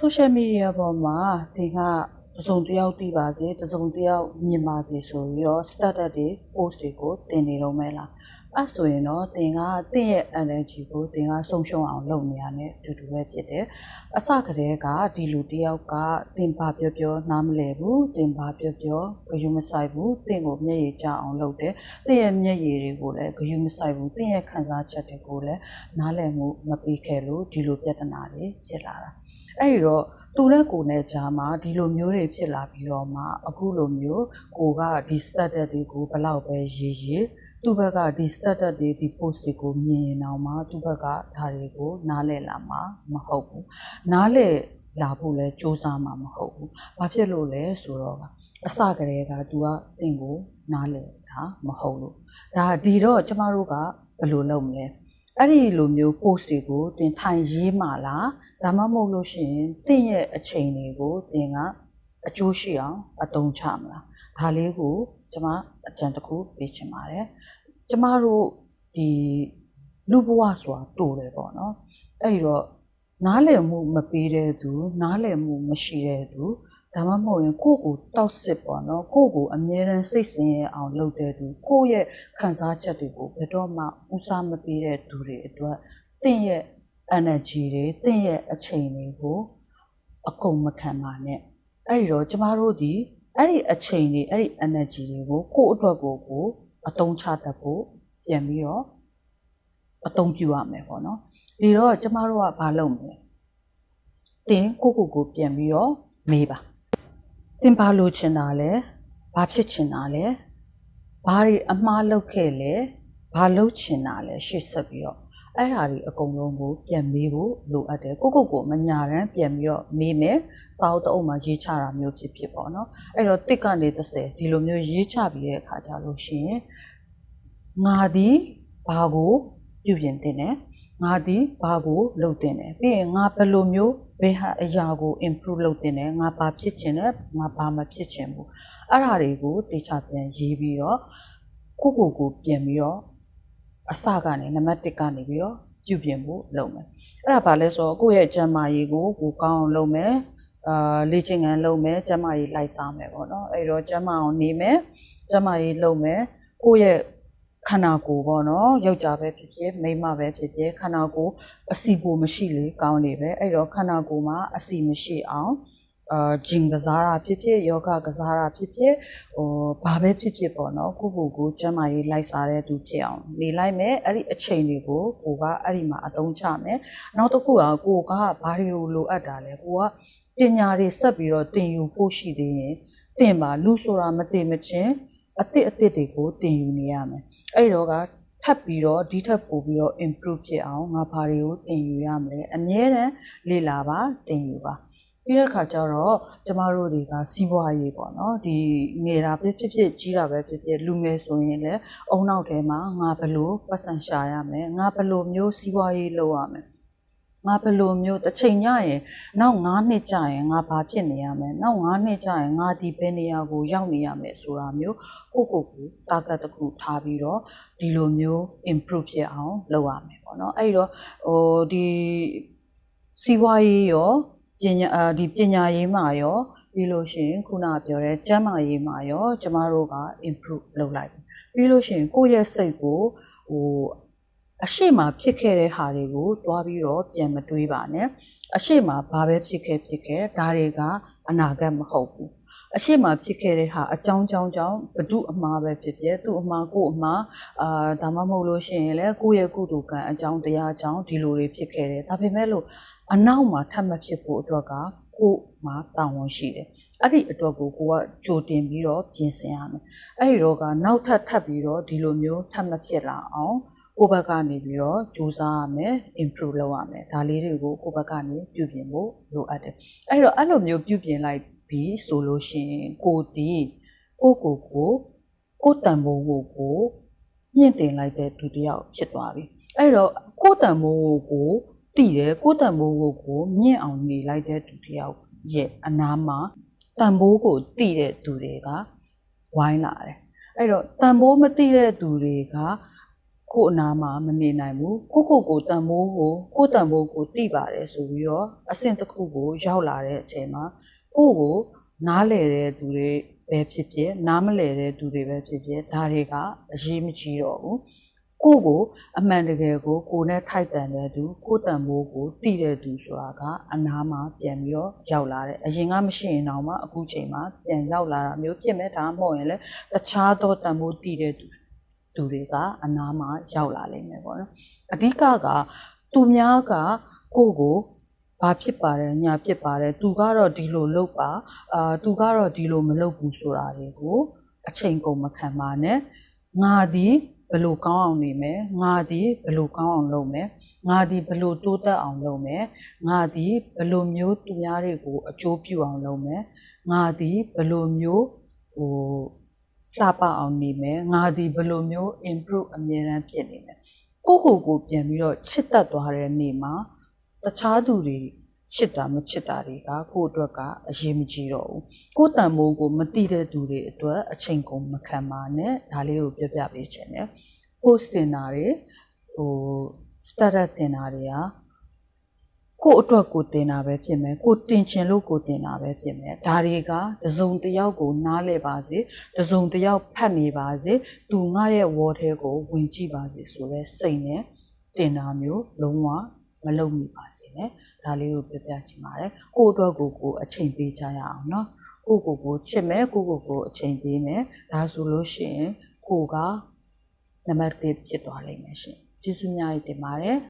social media ပေါ်မှာသင်ကတစ်စုံတစ်ယောက်တည်ပါစေတစ်စုံတစ်ယောက်မြင်ပါစေဆိုပြီးတော့ startup တွေ post တွေကိုတင်နေတော့မဲလား အဲ့ဆိုရင်တော့သင်ကသင်ရဲ့ energy ကိုသင်ကဆုံးရှုံးအောင်လုပ်နေရတဲ့အတူတူပဲဖြစ်တယ်အစကတည်းကဒီလူတစ်ယောက်ကသင်ပါပြောပြောနားမလည်ဘူးသင်ပါပြောပြောဂရုမစိုက်ဘူးသင်ကိုမျက်ရည်ကျအောင်လုပ်တယ်သင်ရဲ့မျက်ရည်တွေကိုလည်းဂရုမစိုက်ဘူးသင်ရဲ့ခံစားချက်တွေကိုလည်းနားလည်မှုမပေးခဲ့လို့ဒီလိုပြဿနာတွေဖြစ်လာတာအဲ့ဒီတော့သူနဲ့ကိုနဲ့ကြားမှာဒီလိုမျိုးတွေဖြစ်လာပြီးတော့မှအခုလိုမျိုးကိုကဒီ status တွေကိုဘလောက်ပဲရေးရေး သူ့ဘက်ကဒီ status တွေဒီ post တွေကိုမြင်ရင်တော့မှသူ့ဘက်ကဒါတွေကိုနားလည်လာမှာမဟုတ်ဘူးနားလည်လာဖို့လဲစူးစမ်းမှာမဟုတ်ဘူး။ဘာဖြစ်လို့လဲဆိုတော့အစကတည်းက तू ကတင့်ကိုနားလည်တာမဟုတ်လို့ဒါဒီတော့ကျမတို့ကဘယ်လိုလုပ်မလဲအဲ့ဒီလိုမျိုး post တွေကိုတင်ထိုင်ရေးမှလားဒါမှမဟုတ်လို့ရှိရင်တင့်ရဲ့အချိန်တွေကိုတင်က အကျိုးရှိအောင်အသုံးချမလားဒါလေးကိုကျမအကြံတစ်ခုပေးချင်ပါတယ်ကျမတို့ဒီလူဘဝဆိုတာတူတယ်ပေါ့နော်အဲ့ဒီတော့နားလည်မှုမပေးတဲ့သူနားလည်မှုမရှိတဲ့သူဒါမှမဟုတ်ရင်ကိုယ့်ကိုတောက်စစ်ပေါ့နော်ကိုယ့်ကိုအမြဲတမ်းစိတ်ဆင်းရဲအောင်လုပ်တဲ့သူကိုယ့်ရဲ့ခံစားချက်တွေကိုဘယ်တော့မှဦးစားမပေးတဲ့သူတွေအတွက်တင့်ရဲ့ energy တွေတင့်ရဲ့အချိန်တွေကိုအကုန်မခံပါနဲ့ အဲ့ဒီတော့ကျမတို့ဒီအဲ့ဒီအချိန်တွေအဲ့ဒီ energy တွေကိုကိုယ့်အတွက်ကိုကိုအတုံးချတတ်ဖို့ပြန်ပြီးတော့အတုံးပြရမယ်ပေါ့နော်ဒီတော့ကျမတို့ကဘာလုပ်မလဲတင်းကိုကိုကိုပြန်ပြီးတော့မေးပါတင်ဘာလို့ချင်တာလဲဘာဖြစ်ချင်တာလဲဘာတွေအမှားလုပ်ခဲ့လဲဘာလုပ်ချင်တာလဲရှေ့ဆက်ပြီးတော့ အဲ့ဓာတွေအကုန်လုံးကိုပြန်မေးဖို့လိုအပ်တယ်ကိုကိုကိုမညာရန်ပြန်ပြီးတော့မေးမယ်စာအုပ်တအုပ်မှာရေးချတာမျိုးဖြစ်ဖြစ်ပေါ့နော်အဲ့တော့တစ်ကနေ30ဒီလိုမျိုးရေးချပြီးတဲ့အခါကျလို့ရှိရင်ငါဒီဘာကိုပြုပြင်တင်တယ်ငါဒီဘာကိုလုပ်တင်တယ်ပြီးရင်ငါဘယ်လိုမျိုးဘယ်ဟာအရာကို improve လုပ်တင်တယ်ငါဘာဖြစ်ချင်တယ်ငါဘာမဖြစ်ချင်ဘူးအဲ့ဒါတွေကိုတေချာပြန်ရေးပြီးတော့ကိုကိုကိုပြန်ပြီးတော့ အစကနေနံပါတ်1ကနေပြီးတော့ပြုပြင်ဖို့လုပ်မယ်အဲ့ဒါဘာလဲဆိုတော့ကိုယ့်ရဲ့ကျန်းမာရေးကိုကိုကောင်းအောင်လုပ်မယ်အာလေ့ကျင့်ခန်းလုပ်မယ်ကျန်းမာရေးလိုက်စားမယ်ပေါ့နော်အဲ့တော့ကျန်းမာအောင်နေမယ်ကျန်းမာရေးလုပ်မယ်ကိုယ့်ရဲ့ခန္ဓာကိုယ်ပေါ့နော်ယောက်ျားပဲဖြစ်ဖြစ်မိန်းမပဲဖြစ်ဖြစ်ခန္ဓာကိုယ်အစီပိုမရှိလေကောင်းလေပဲအဲ့တော့ခန္ဓာကိုယ်မှာအစီမရှိအောင် အာဂျင်ကစားတာဖြစ်ဖြစ်ယောဂကစားတာဖြစ်ဖြစ်ဟိုဘာပဲဖြစ်ဖြစ်ပေါ့နော်ကိုကိုကိုကျမ်းမာရေးလိုက်စားတဲ့သူဖြစ်အောင်နေလိုက်မယ်အဲ့ဒီအချိန်တွေကိုကိုကအဲ့ဒီမှာအသုံးချမယ်နောက်တစ်ခုကကိုကဘာတွေကိုလိုအပ်တာလဲကိုကပညာတွေဆက်ပြီးတော့သင်ယူဖို့ရှိသေးရင်သင်ပါလူဆိုတာမသိမချင်းအစ်စ်အစ်စ်တွေကိုသင်ယူနေရမယ်အဲ့တော့ကထပ်ပြီးတော့ဒီထပ်ပို့ပြီးတော့ improve ဖြစ်အောင်ငါဘာတွေကိုသင်ယူရမလဲအမြဲတမ်းလေ့လာပါသင်ယူပါ ပြီးတဲ့အခါကျတော့ကျမတို့တွေကစီးပွားရေးပေါ့နော်ဒီငယ်တာပဲဖြစ်ဖြစ်ကြီးတာပဲဖြစ်ဖြစ်လူငယ်ဆိုရင်လည်းအုံနောက်ထဲမှာငါဘလို့ပတ်စံရှာရမယ်ငါဘလို့မျိုးစီးပွားရေးလုပ်ရမယ်ငါဘယ်လိုမျိုးတစ်ချိန်ညရင်နောက်9နှစ်ကြာရင်ငါဘာဖြစ်နေရမလဲနောက်9နှစ်ကြာရင်ငါဒီဘယ်နေရာကိုရောက်နေရမယ်ဆိုတာမျိုးကိုကိုကို target တစ်ခုထားပြီးတော့ဒီလိုမျိုး improve ဖြစ်အောင်လုပ်ရမယ်ပေါ့နော်အဲ့တော့ဟိုဒီစီးပွားရေးရော ပညာဒီပညာရေးမှာရောပြီးလို့ရှိရင်ခုနပြောတဲ့ကျန်းမာရေးမှာရောကျမတို့က improve လုပ်လိုက်ပြီပြီးလို့ရှိရင်ကိုယ့်ရဲ့စိတ်ကိုဟိုအရှိမဖြစ်ခဲ့တဲ့ဟာတွေကိုတွားပြီးတော့ပြန်မတွေးပါနဲ့အရှိမဘာပဲဖြစ်ခဲ့ဖြစ်ခဲ့ဒါတွေကအနာဂတ်မဟုတ်ဘူး အရှိမဖြစ်ခဲ့တဲ့ဟာအကြောင်းကြောင်းကြောင့်ဘဒုအမှားပဲဖြစ်ဖြစ်သူ့အမှားကို့အမှားအာဒါမှမဟုတ်လို့ရှိရင်လည်းကိုယ့်ရဲ့ကုသိုလ်ကံအကြောင်းတရားကြောင့်ဒီလိုတွေဖြစ်ခဲ့တယ်ဒါပေမဲ့လို့အနောက်မှာထပ်မဖြစ်ဖို့အတွက်ကကို့မှာတာဝန်ရှိတယ်အဲ့ဒီအတွက်ကိုကိုကကြိုတင်ပြီးတော့ပြင်ဆင်ရမယ်အဲ့ဒီတော့ကနောက်ထပ်ထပ်ပြီးတော့ဒီလိုမျိုးထပ်မဖြစ်လာအောင်ကိုယ့်ဘက်ကနေပြီးတော့ကြိုးစားရမယ် improve လုပ်ရမယ်ဒါလေးတွေကိုကိုယ့်ဘက်ကနေပြုပြင်ဖို့လိုအပ်တယ်အဲ့တော့အဲ့လိုမျိုးပြုပြင်လိုက် ပြီးဆိုလို့ရှိရင်ကိုတီကိုကိုကိုကိုတန်ဖိုးကိုကိုမြင့်တင်လိုက်တဲ့သူတယောက်ဖြစ်သွားပြီအဲ့တော့ကိုတန်ဖိုးကိုကိုတည်တယ်ကိုတန်ဖိုးကိုကိုမြင့်အောင်နေလိုက်တဲ့သူတယောက်ရဲ့အနားမှာတန်ဖိုးကိုတည်တဲ့သူတွေကဝိုင်းလာတယ်အဲ့တော့တန်ဖိုးမတည်တဲ့သူတွေကကိုယ့်အနာမှာမနေနိုင်ဘူးကိုယ့်ကိုယ်ကိုတန်မိုးကိုကိုယ့်တန်မိုးကိုတိပါတယ်ဆိုပြီးတော့အဆင့်တစ်ခုကိုရောက်လာတဲ့အချိန်မှာ ကိုယ့်ကိုနားလဲတဲ့သူတွေပဲဖြစ်ဖြစ်နားမလဲတဲ့သူတွေပဲဖြစ်ဖြစ်ဒါတွေကအရေးမကြီးတော့ဘူးကိုယ့်ကိုအမှန်တကယ်ကိုကိုယ်နဲ့ထိုက်တန်တဲ့သူကိုယ့်တန်မိုးကိုတိတဲ့သူဆိုတာကအနာမှာပြန်ပြီးတော့ရောက်လာတယ်အရင်ကမရှိရင်တော့မှအခုချိန်မှာပြန်ရောက်လာတာမျိုးဖြစ်မဲ့ဒါမှမဟုတ်ရင်လည်းတခြားသောတန်မိုးတိတဲ့သူသူတွေကအနားမှာရောက်လာလိမ့်မယ်ပေါ့နော်အဓိကကသူများကကိုယ့်ကို ဘာဖြစ်ပါတယ်ညာဖြစ်ပါတယ်သူကတော့ဒီလိုလုပ်ပါအာသူကတော့ဒီလိုမလုပ်ဘူးဆိုတာတွေကိုအချိန်ကုန်မခံပါနဲ့ငါဒီဘယ်လိုကောင်းအောင်နေမယ်ငါဒီဘယ်လိုကောင်းအောင်လုပ်မယ်ငါဒီဘယ်လိုတိုးတက်အောင်လုပ်မယ်ငါဒီဘယ်လိုမျိုးသူများတွေကိုအကျိုးပြုအောင်လုပ်မယ်ငါဒီဘယ်လိုမျိုးဟိုလှပအောင်နေမယ်ငါဒီဘယ်လိုမျိုး improve အမြဲတမ်းဖြစ်နေမယ်ကိုယ့်ကိုယ်ကိုပြန်ပြီးတော့ချစ်တတ်သွားတဲ့နေ့မှာ တခြားသူတွေချစ်တာမချစ်တာတွေကကိုယ့်အတွက်ကအရေးမကြီးတော့ဘူးကိုယ့်တန်ဖိုးကိုမတိတဲ့သူတွေအတွက်အချိန်ကုန်မခံပါနဲ့ဒါလေးကိုပြပြပေးချင်တယ် post တင်တာတွေဟို status တင်တာတွေကကိုယ့်အတွက်ကိုတင်တာပဲဖြစ်မယ်ကိုတင်ချင်လို့ကိုတင်တာပဲဖြစ်မယ်ဒါတွေကတစ်စုံတစ်ယောက်ကိုနားလဲပါစေတစ်စုံတစ်ယောက်ဖတ်နေပါစေသူငါရဲ့ဝေါ်ထဲကိုဝင်ကြည့်ပါစေဆိုလဲစိတ်နဲ့တင်တာမျိုးလုံးဝ မလုပ်မိပါစေနဲ့ဒါလေးကိုပြပြချင်ပါတယ်ကိုယ့်အတွက်ကိုကိုယ်အချိန်ပေးကြရအောင်နော်ကိုယ့်ကိုယ်ကိုချစ်မယ်ကိုယ့်ကိုယ်ကိုအချိန်ပေးမယ်ဒါဆိုလို့ရှိရင်ကိုယ်ကနံပါတ်1ဖြစ်သွားလိမ့်မယ်ရှင်ကျေးဇူးများကြီးတင်ပါတယ်